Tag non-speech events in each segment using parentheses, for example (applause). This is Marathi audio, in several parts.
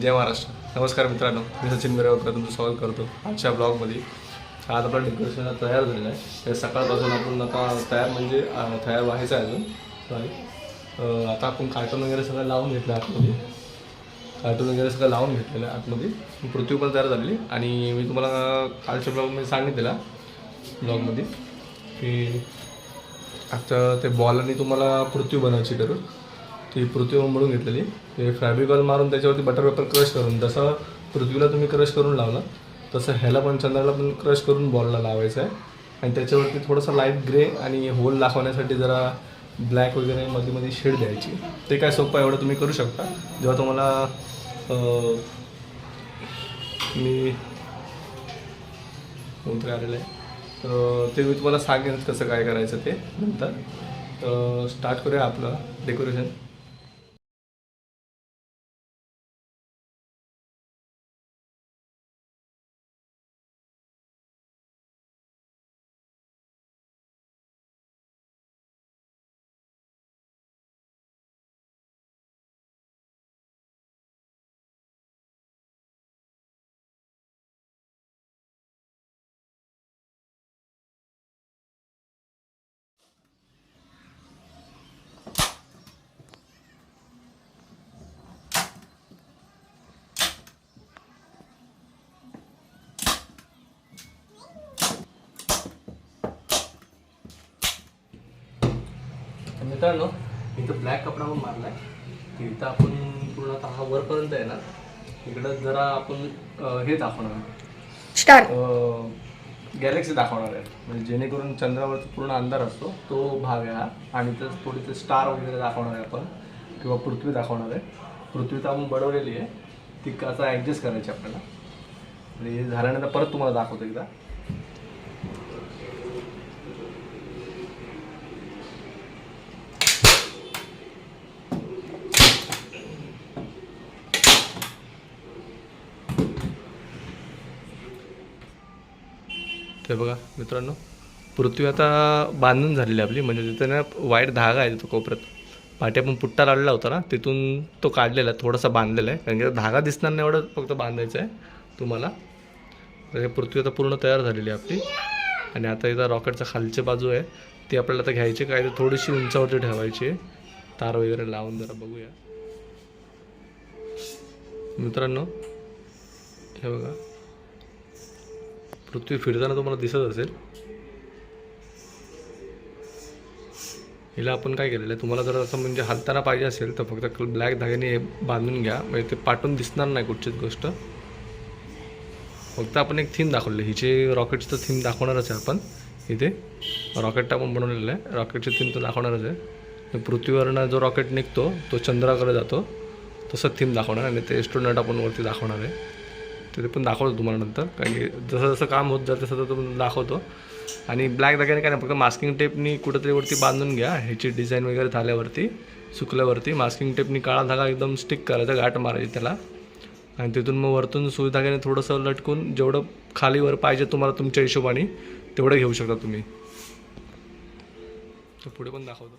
जय महाराष्ट्र. नमस्कार मित्रांनो मी सचिन मिरवकर तुमचं स्वागत करतो आजच्या ब्लॉगमध्ये. आज आपला डेकोरेशन तयार झालेलं आहे. ते सकाळपासून आपण आता तयार म्हणजे तयार व्हायचं आहे अजून. सॉरी आता आपण कार्टून वगैरे सगळं लावून घेतलं आतमध्ये. कार्टून वगैरे सगळं लावून घेतलेलं आहे आतमध्ये. पृथ्वी पण तयार झालेली. आणि मी तुम्हाला कालच्या ब्लॉगमध्ये सांगितलेला ब्लॉगमध्ये की आता ते बॉलनी तुम्हाला पृथ्वी बनवायची करून ती पृथ्वीवर मळून घेतलेली. ते फॅब्रिकॉल मारून त्याच्यावरती बटर पेपर क्रश करून जसं पृथ्वीला तुम्ही क्रश करून लावला तसं ह्याला पण चंद्राला पण क्रश करून बॉलला लावायचं आहे आणि त्याच्यावरती थोडंसं लाइट ग्रे आणि होल दाखवण्यासाठी जरा ब्लॅक वगैरे मध्ये मध्ये शेड द्यायची. ते काय सोपं आहे एवढं तुम्ही करू शकता. जेव्हा तुम्हाला मी कोणतरी आलेलं आहे तर ते मी तुम्हाला सांगेन कसं काय करायचं ते नंतर. स्टार्ट करूया आपलं डेकोरेशन तर मित्रांनो इथं ब्लॅक कपडा पण मारलाय की इथं आपण पूर्ण आता हा वरपर्यंत आहे ना इकडं जरा आपण अं, हे दाखवणार आहे. स्टार गॅलेक्सी दाखवणार आहे. म्हणजे जेणेकरून चंद्रावरती पूर्ण अंधार असतो तो भाग आहे हा. आणि तर थोडीसे स्टार वगैरे दाखवणार आहे आपण किंवा पृथ्वी दाखवणार आहे. पृथ्वी तर आपण बनवलेली आहे. ती कसं ॲडजस्ट करायची आपल्याला. आणि हे झाल्यानंतर परत तुम्हाला दाखवतो एकदा. ते बघा मित्रांनो. पृथ्वी आता बांधून झालेली आपली. म्हणजे तिथे ना वाईट धागा आहे तिथं कोपऱ्यात. पाठी आपण पुट्टा लावलेला होता ना तिथून तो काढलेला आहे थोडासा बांधलेला आहे. कारण की धागा दिसणार नाही एवढं फक्त बांधायचं आहे तुम्हाला. हे पृथ्वी आता पूर्ण तयार झालेली आहे आपली. आणि आता इथं रॉकेटच्या खालची बाजू आहे. ती आपल्याला आता घ्यायची काय तर थोडीशी उंचावरती ठेवायची आहे. तार वगैरे लावून जरा बघूया. मित्रांनो हे बघा. पृथ्वी फिरताना तुम्हाला दिसत असेल. हिला आपण काय केलेलं आहे? तुम्हाला जर असं म्हणजे हलताना पाहिजे असेल तर फक्त ब्लॅक धाग्याने बांधून घ्या. म्हणजे ते पाठून दिसणार नाही कुठचीच गोष्ट. फक्त आपण एक थीम दाखवली हिचे रॉकेटचं थीम दाखवणारच आहे आपण. इथे रॉकेट टाकून बनवलेलं आहे. रॉकेटची थीम तर दाखवणारच आहे. पृथ्वीवरनं जो रॉकेट निघतो तो चंद्राकडे जातो. तसं थीम दाखवणार आणि ते एस्ट्रोनॉट आपण वरती दाखवणार आहे. तर ते पण दाखवतो तुम्हाला नंतर. कारण की जसं जसं काम होत जातं तसं तो दाखवतो. आणि ब्लॅक दाग्याने काय नाही फक्त मास्किंग टेपनी कुठंतरी वरती बांधून घ्या. ह्याची डिझाईन वगैरे झाल्यावरती सुकल्यावरती मास्किंग टेपनी काळा धागा एकदम स्टिक करायचा गाठ मारायची त्याला. आणि तिथून मग वरतून सुई धाग्याने थोडंसं लटकून जेवढं खालीवर पाहिजे तुम्हाला तुमच्या हिशोबाने तेवढं घेऊ शकता तुम्ही. तर पुढे पण दाखवतो.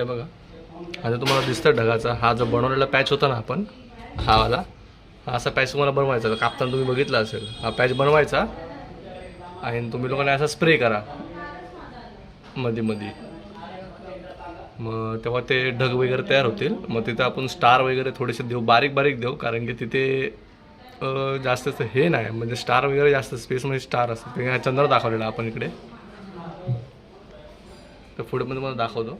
ते बघा. आता तुम्हाला दिसतं ढगाचा. हा जो बनवलेला पॅच होता ना आपण हा वाला असा पॅच तुम्हाला बनवायचा. कापताना तुम्ही बघितला असेल हा पॅच बनवायचा. आणि तुम्ही लोकांना असा स्प्रे करा. मध्ये मध्ये मग तेव्हा ते ढग वगैरे तयार होतील. मग तिथे आपण स्टार वगैरे थोडेसे देऊ. बारीक बारीक देऊ. कारण की तिथे अं, जास्त हे नाही. म्हणजे स्टार वगैरे जास्त स्पेसमध्ये स्टार असतात. ह्या चंद्र दाखवलेला आपण इकडे. तर पुढे पण तुम्हाला दाखवतो.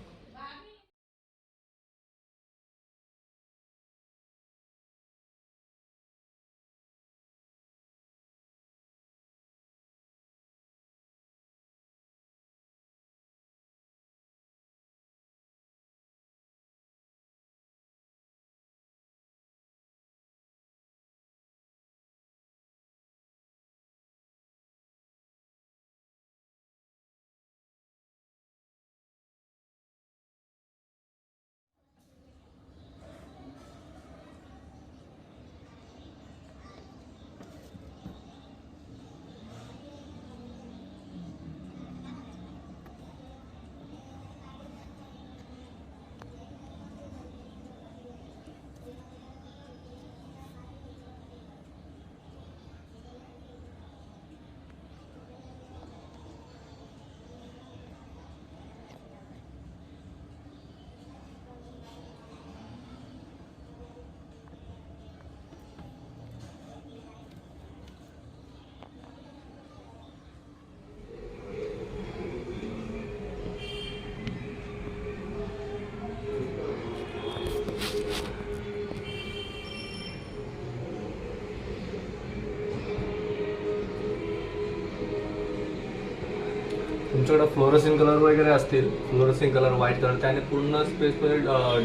तुमच्याकडे फ्लोरसिन कलर वगैरे असतील फ्लोरसिन कलर व्हाईट कलर त्याने पूर्ण स्पेसमध्ये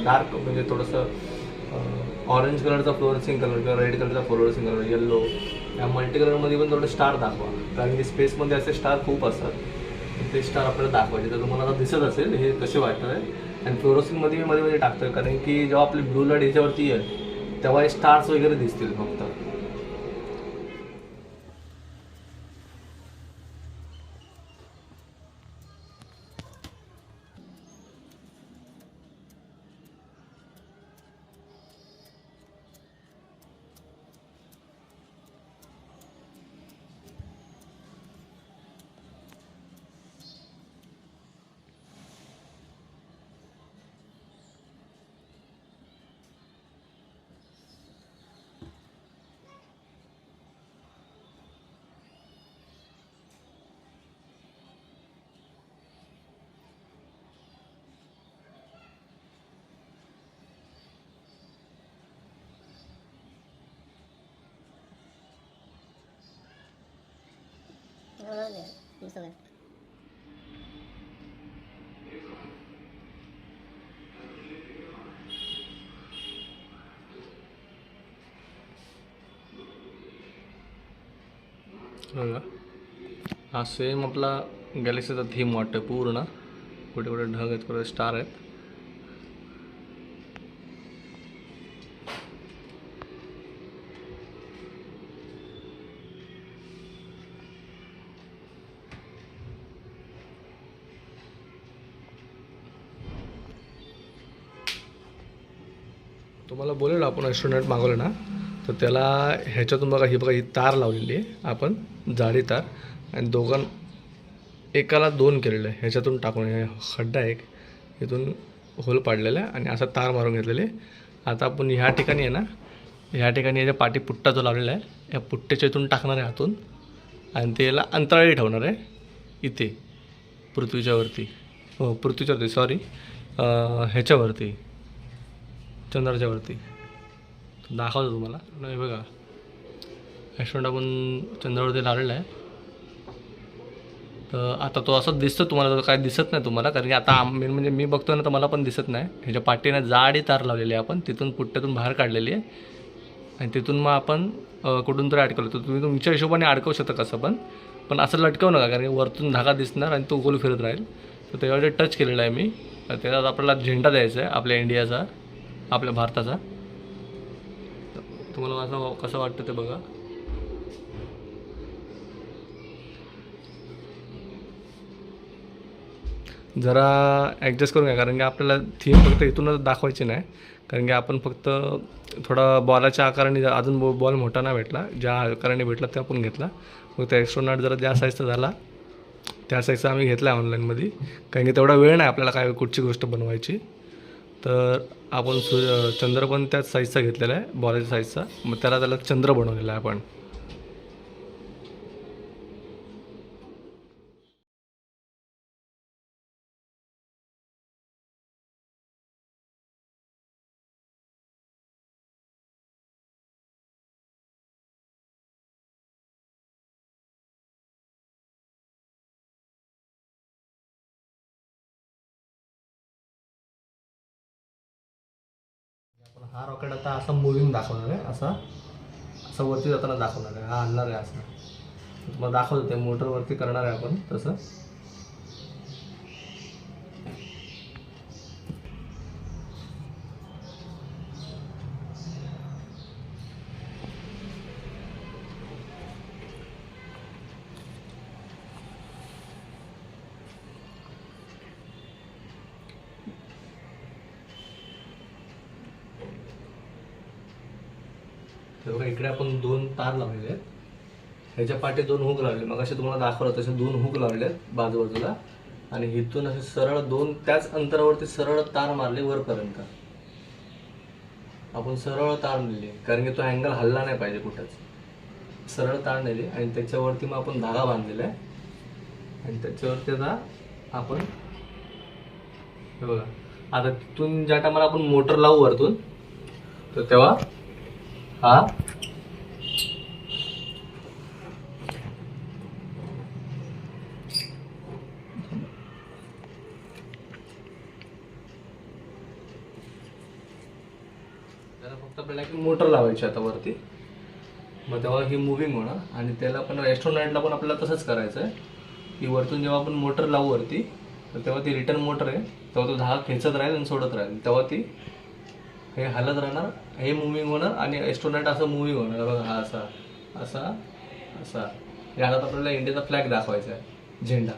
डार्क म्हणजे थोडंसं ऑरेंज कलरचा फ्लोरसिन कलर किंवा रेड कलरचा फ्लोरसिंग कलर येल्लो या मल्टी कलरमध्ये पण थोडं स्टार दाखवा. कारण की स्पेसमध्ये असे स्टार खूप असतात. ते स्टार आपल्याला दाखवायचे. तर तुम्हाला आता दिसत असेल हे कसे वाटत आहे? आणि फ्लोरसिंगमध्ये मध्ये मध्ये टाकतं कारण की जेव्हा आपली ब्लू लाइट याच्यावरती येईल तेव्हा हे स्टार्स वगैरे दिसतील फक्त. बघा. हा सेम आपला गॅलेक्सीचा थीम वाटतं पूर्ण. कुठे कुठे ढग आहेत कुठे स्टार आहेत. तुम्हाला बोलेलो आपण रेस्टॉरंट मागवलं ना तर त्याला ह्याच्यातून बघा ही बघा ही तार लावलेली आहे. आपण जाडी तार आणि दोघां एकाला दोन केलेलं आहे. ह्याच्यातून टाकून खड्डा एक इथून होल पाडलेला आहे आणि असा तार मारून घेतलेले आता आपण ह्या ठिकाणी आहे ना ह्या ठिकाणी याच्या पाठी पुट्टा जो लावलेला आहे या पुट्ट्याच्या इथून टाकणार आहे हातून आणि ते याला अंतराळी ठेवणार आहे इथे पृथ्वीच्यावरती. हो पृथ्वीच्यावरती सॉरी ह्याच्यावरती. चंद्राच्या वरती. दाखवतो तुम्हाला. नाही बघा. रेस्टॉरंट आपण चंद्रावरती लावलेला आहे. तर आता तो असंच दिसतो तुम्हाला तर काय दिसत नाही तुम्हाला कारण की आता मेन म्हणजे मी बघतो ना तर मला पण दिसत नाही. ह्याच्या पाठीने जाडी तार लावलेली आहे आपण तिथून पुट्ट्यातून बाहेर काढलेली आहे. आणि तिथून मग आपण कुठून तरी अडकवलं. तर तुम्ही तुमच्या हिशोबाने अडकवू शकता कसं पण. पण असं लटकवू नका कारण की वरतून धागा दिसणार आणि तो गोल फिरत राहील. तर त्याच्यावर टच केलेला आहे मी. त्याच्यात आपल्याला झेंडा द्यायचा आहे आपल्या इंडियाचा आपल्या भारताचा. तुम्हाला असं कसं वाटतं ते बघा. जरा ॲडजस्ट करून घ्या कारण की आपल्याला थीम फक्त इथूनच दाखवायची नाही. कारण की आपण फक्त थोडा बॉलाच्या आकाराने अजून बॉ बॉल मोठा नाही भेटला. ज्या आकाराने भेटला ते आपण घेतला. मग त्या एक्स्ट्रोनाट जरा ज्या साईजचा झाला त्या साईजचा आम्ही घेतला आहे ऑनलाईनमध्ये कारण की तेवढा वेळ नाही आपल्याला काय कुठची गोष्ट बनवायची. तर आपण सूर्य चंद्र पण त्याच साईजचा घेतलेला आहे बॉलाच्या साईजचा मग त्याला त्याला चंद्र बनवलेला आहे आपण. हा रॉकेट आता असा मुव्हिंग दाखवणार आहे असा. असा वरती जाताना दाखवणार आहे हा आणणार आहे असं. तुम्हाला दाखवतो ते मोटरवरती करणार आहे आपण तसं हे बघा इकडे आपण दोन तार लावलेले आहेत. ह्याच्या पाठी दोन हुक लावले मग असे तुम्हाला दाखवलं तसे दोन हुक लावले आहेत बाजूबाजूला. आणि इथून असे सरळ दोन त्याच अंतरावरती सरळ तार मारले वरपर्यंत. आपण सरळ तार नेली. कारण की तो अँगल हल्ला नाही पाहिजे कुठंच. सरळ तार नेली आणि त्याच्यावरती मग आपण धागा बांधलेला आहे. आणि त्याच्यावरती आता आपण हे बघा. आता तिथून ज्या टायमाला आपण मोटर लावू वरतून तर तेव्हा हा त्याला फक्त आपल्याला की ठेवायची आता वरती. मग तेव्हा ही मुव्हिंग होणार. आणि त्याला पण रेस्टॉरंटला पण आपल्याला तसंच करायचं आहे की वरतून जेव्हा आपण मोटर लावू वरती तर तेव्हा ती रिटर्न मोटर आहे. तेव्हा तो धागा खेचत राहील आणि सोडत राहील. तेव्हा ती हे हलत राहणार. हे मुव्हिंग होणार आणि रेस्टॉरंट असं मुव्हिंग होणार. बघा हा असा असा असा. या हातात आपल्याला इंडियाचा फ्लॅग दाखवायचा आहे. झेंडा.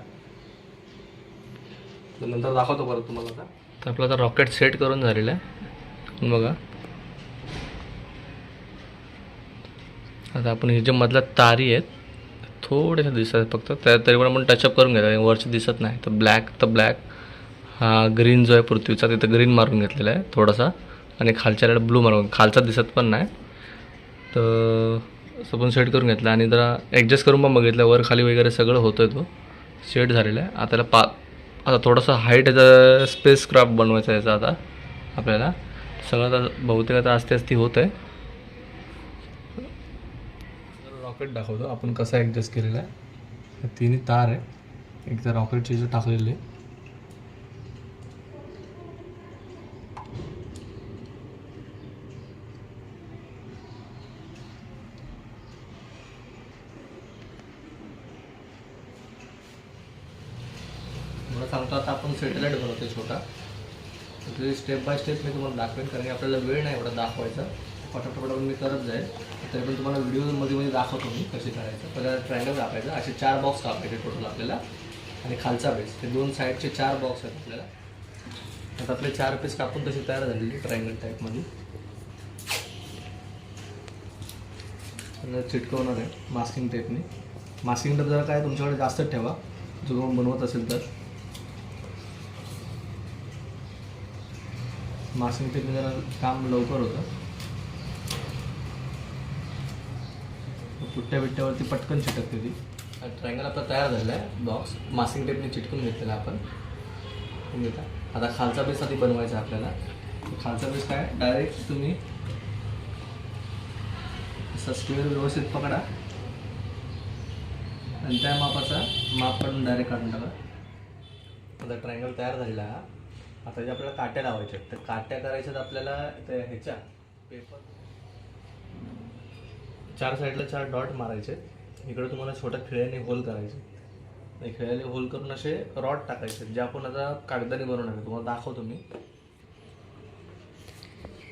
तर नंतर दाखवतो परत तुम्हाला आता. तर आपला आता रॉकेट सेट करून झालेलं आहे. बघा. आता आपण हे जे मधला तारी आहेत थोडेसे दिसत आहेत फक्त. त्या तरी पण आपण टचअप करून घ्यायला वरचे दिसत नाही. तर ब्लॅक तर ब्लॅक हा ग्रीन जो आहे पृथ्वीचा तिथं ग्रीन मारून घेतलेला आहे थोडासा. आणि खालच्या ब्लू मारून खालचा दिसत पण नाही. तर असं पण सेट करून घेतलं. आणि जरा ॲडजस्ट करून पण बघितलं. वर खाली वगैरे सगळं होतं आहे तो. सेट झालेला आहे. आता त्याला पा आता थोडासा हाईट याचा स्पेस क्राफ्ट बनवायचा याचा आता आपल्याला. सगळं आता बहुतेक आता आस्ते आस्ते होत आहे रॉकेट दाखवतो. आपण कसा ॲडजस्ट केलेला आहे. तिन्ही तार आहे. एकदा रॉकेटचे जे टाकलेले मला सांगतो आता आपण सॅटेलाईट बनवतो छोटा. स्टेप बाय स्टेप मी तुम्हाला दाखवेन कारण की आपल्याला वेळ नाही एवढा दाखवायचा. पटापट मी करत जाईल. तरी पण तुम्हाला व्हिडिओमध्ये मध्ये दाखवतो मी कसे करायचं. पहिला ट्रायंगल दाखवायचं असे चार बॉक्स कापायचे टोटल आपल्याला. आणि खालचा बेस हे दोन साईडचे चार बॉक्स आहेत आपल्याला. आता आपले चार पीस कापून तशी तयार झालेली ट्रायंगल टाईपमध्ये चिटकवणार आहे मास्किंग टेपने मास्किंग टेप जरा काय तुमच्याकडे जास्त ठेवा. जो कोण बनवत असेल तर. मास्किंग टेपने जरा काम लवकर होतं. पुट्ट्या बिट्ट्यावरती पटकन चिटकते ती. ट्रायंगल आपला तयार झालेला आहे. बॉक्स मास्किंग टेपने चिटकून घेतलेला आपण. घेता आता खालचा बेस आधी बनवायचा आपल्याला. खालचा बेस काय? डायरेक्ट तुम्ही असा स्क्वेअर व्यवस्थित पकडा. आणि त्या मापाचा माप काढून डायरेक्ट काढून टाका. आता ट्रायंगल तयार झालेला हा आता जे आपल्याला काट्या लावायच्या आहेत तर काट्या करायच्यात आपल्याला त्या ह्याच्या. पेपर चार साईडला चार डॉट मारायचे. इकडे तुम्हाला छोट्या खिळ्याने होल करायचे. खिळ्याने होल करून असे रॉड टाकायचे जे आपण आता कागदाने बनवणार आहे. तुम्हाला दाखवतो मी.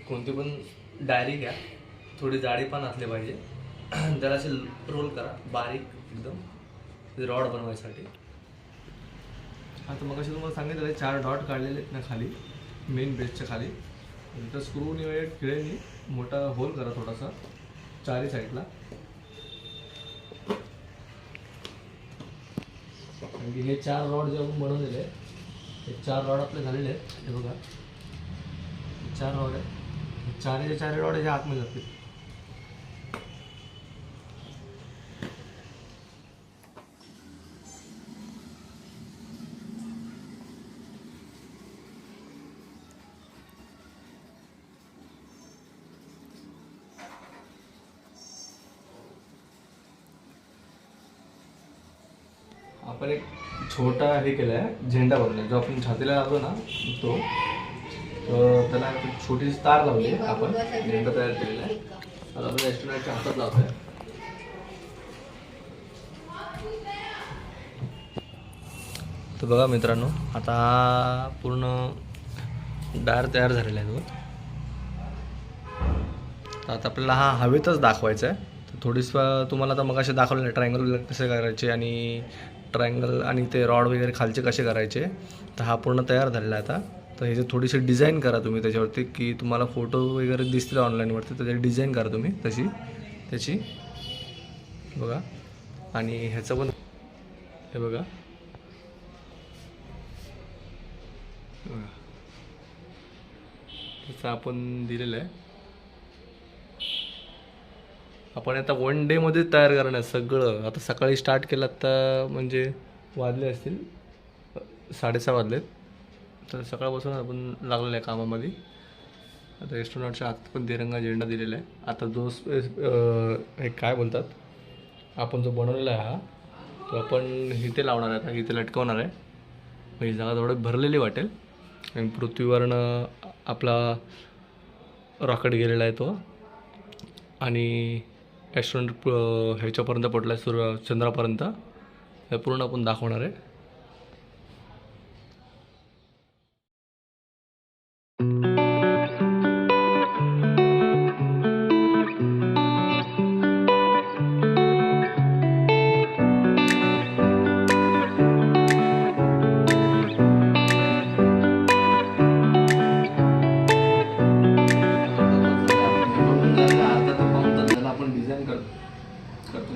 कोणती पण डायरी घ्या. थोडी जाडी पण असली पाहिजे. (clears throat) त्याला असे रोल करा. बारीक एकदम. रॉड बनवायसाठी. आता मग असे तुम्हाला सांगितलं चार डॉट काढलेले आहेत ना खाली मेन बेसच्या खाली. तर स्क्रूनी वगैरे खिळेनी मोठा होल करा थोडासा. चारी साईडला. कारण की हे चार रॉड जे आपण बनवलेले आहे हे चार रॉड आपले झालेले आहेत. हे बघा. चार रॉड आहे चारही चारही रॉड हे आतमध्ये जातील. आपण एक छोटा हे केला आहे झेंडा बनवला जो आपण छातीला लावतो ना तो त्याला छोटी छोटीशी तार लावली आहे आपण झेंडा तयार केलेला आहे. आता आपण रेस्टॉरंटच्या हातात लावतोय. तर बघा मित्रांनो आता हा पूर्ण डार तयार झालेला आहे तो आता आपल्याला हा हवेतच दाखवायचा आहे. तर थोडीस तुम्हाला आता मग असे दाखवलेलं ट्रायंगल कसे करायचे आणि ट्रायंगल आणि ते रॉड वगैरे खालचे कसे करायचे तर हा पूर्ण तयार झालेला आहे आता. तर ह्याची थोडीशी डिझाईन करा तुम्ही त्याच्यावरती की तुम्हाला फोटो वगैरे दिसतील ऑनलाईनवरती तर त्याची डिझाईन करा तुम्ही तशी. त्याची. बघा. आणि ह्याचं पण हे बघा. बघा. त्याचं आपण दिलेलं आहे. आपण आता वन डेमध्ये तयार करणार सगळं. आता सकाळी स्टार्ट केलं तर म्हणजे वाजले असतील. साडेसहा वाजलेत. तर सकाळपासून आपण लागलेलं आहे कामामध्ये. आता रेस्टॉरंटच्या आत पण तिरंगा झेंडा दिलेला आहे. आता जो स्पेस हे काय बोलतात? आपण जो बनवलेला आहे हा तो आपण इथे लावणार आहे. आता इथे लटकवणार आहे. म्हणजे मग ही जागा थोडं भरलेली वाटेल. आणि पृथ्वीवरनं आपला रॉकेट गेलेला आहे तो. आणि ॲस्ट्रॉनट ह्याच्यापर्यंत पडला आहे सूर्य चंद्रापर्यंत. हे पूर्ण आपण दाखवणार आहे. करतो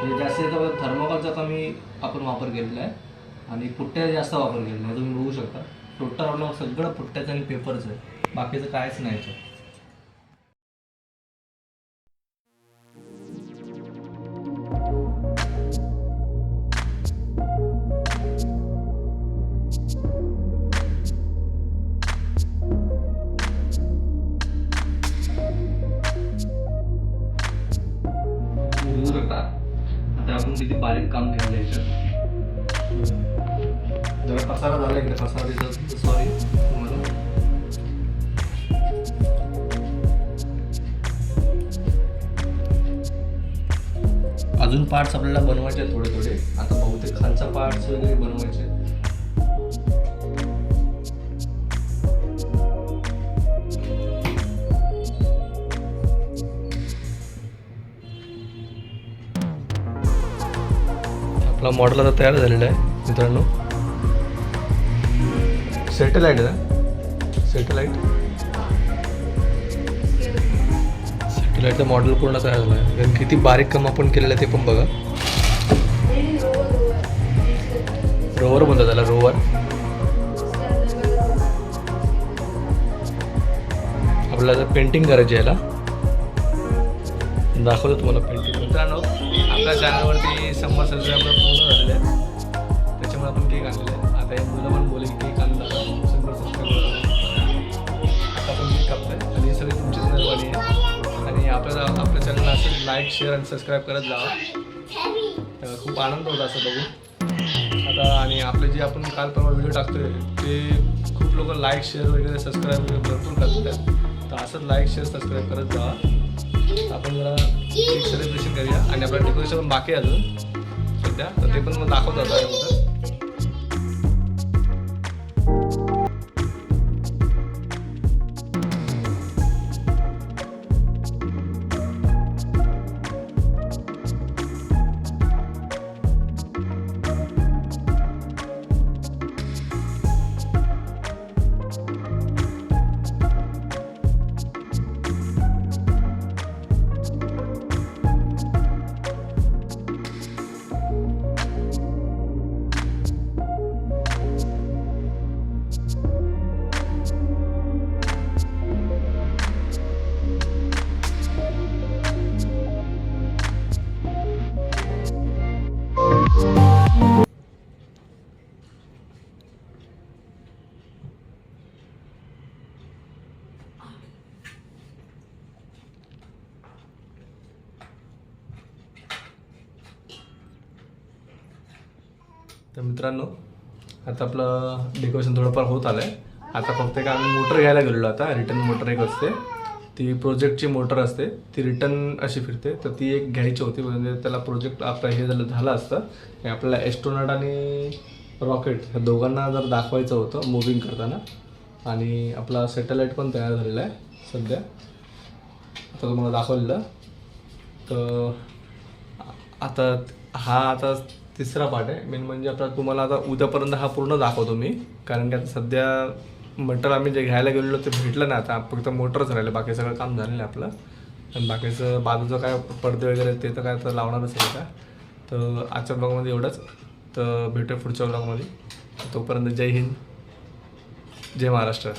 म्हणजे जास्तीत जास्त थर्मोकॉलचा कमी आपण वापर केलेला आहे आणि पुट्ट्या जास्त वापर केलेला आहे. तुम्ही बघू शकता. टोटल आपलं सगळं पुट्ट्याचं आणि पेपरचं आहे. बाकीचं कायच नाही आपण किती बारीक काम केलं याच्यात जरा पसारा झाला इकडे पसारा सॉरी तुम्हाला अजून पार्ट्स आपल्याला बनवायचे थोडे थोडे आता बहुतेक खालचा पार्ट्स वगैरे बनवायचे आपला मॉडेल आता तयार झालेला आहे मित्रांनो. सॅटेलाईट आहे सॅटेलाईट सॅटेलाईटचं मॉडेल पूर्ण तयार झालं आहे. कारण किती बारीक काम आपण केलेलं आहे ते पण बघा. रोवर म्हणतात त्याला रोवर आपल्याला पेंटिंग करायची आहे याला. दाखवतो तुम्हाला पेंटिंग मित्रांनो आपल्या चॅनलवरती शंभर सबस्क्रायबर पूर्ण झालेले आहेत. त्याच्यामुळे आपण केक आणलेलं आहे आता हे मुलं पण बोलेल केक आणला. शंभर सबस्क्रायबर आता आपण केक कापतोय. आणि हे सगळे तुमचीच मेहरबानी आहे. आणि आपल्याला आपल्या चॅनलला असं लाईक शेअर आणि सबस्क्राईब करत जावा खूप आनंद होता असं बघून. आता आणि आपले जे आपण काल परवा व्हिडिओ टाकतोय ते खूप लोक लाईक शेअर वगैरे सबस्क्राईब वगैरे भरपूर करतात. तर असंच लाईक शेअर सबस्क्राईब करत जावा आपण जरा सेलिब्रेशन करूया. आणि आपलं डेकोरेशन पण बाकी अजून. सध्या. तर ते पण मग दाखवतो आता. मित्रांनो आता आपलं डेकोरेशन थोडंफार होत आलं आहे आता फक्त एक आम्ही मोटर घ्यायला गेलेलो आता. रिटर्न मोटर एक असते. ती प्रोजेक्टची मोटर असते. ती रिटर्न अशी फिरते. तर ती एक घ्यायची होती. म्हणजे त्याला प्रोजेक्ट आपलं हे झालं झालं असतं. आपल्याला एस्ट्रोनट आणि रॉकेट ह्या दोघांना जर दाखवायचं होतं मुव्हिंग करताना. आणि आपला सॅटेलाईट पण तयार झालेला आहे सध्या. आता तुम्हाला दाखवलेलं. तर आता हा आता तिसरा पार्ट आहे. मेन म्हणजे आता तुम्हाला आता उद्यापर्यंत हा पूर्ण दाखवतो मी. कारण की आता सध्या मटर आम्ही जे घ्यायला गेलेलो ते भेटलं नाही आता. फक्त मोटरच राहिलं बाकी सगळं काम झालेलं आहे आपलं. आणि बाकीचं बाजूचं काय पडदे वगैरे ते तर काय तर लावणारच आहे का तर आजच्या ब्लॉगमध्ये एवढंच. तर भेटूया पुढच्या ब्लॉगमध्ये तोपर्यंत जय हिंद. जय महाराष्ट्र.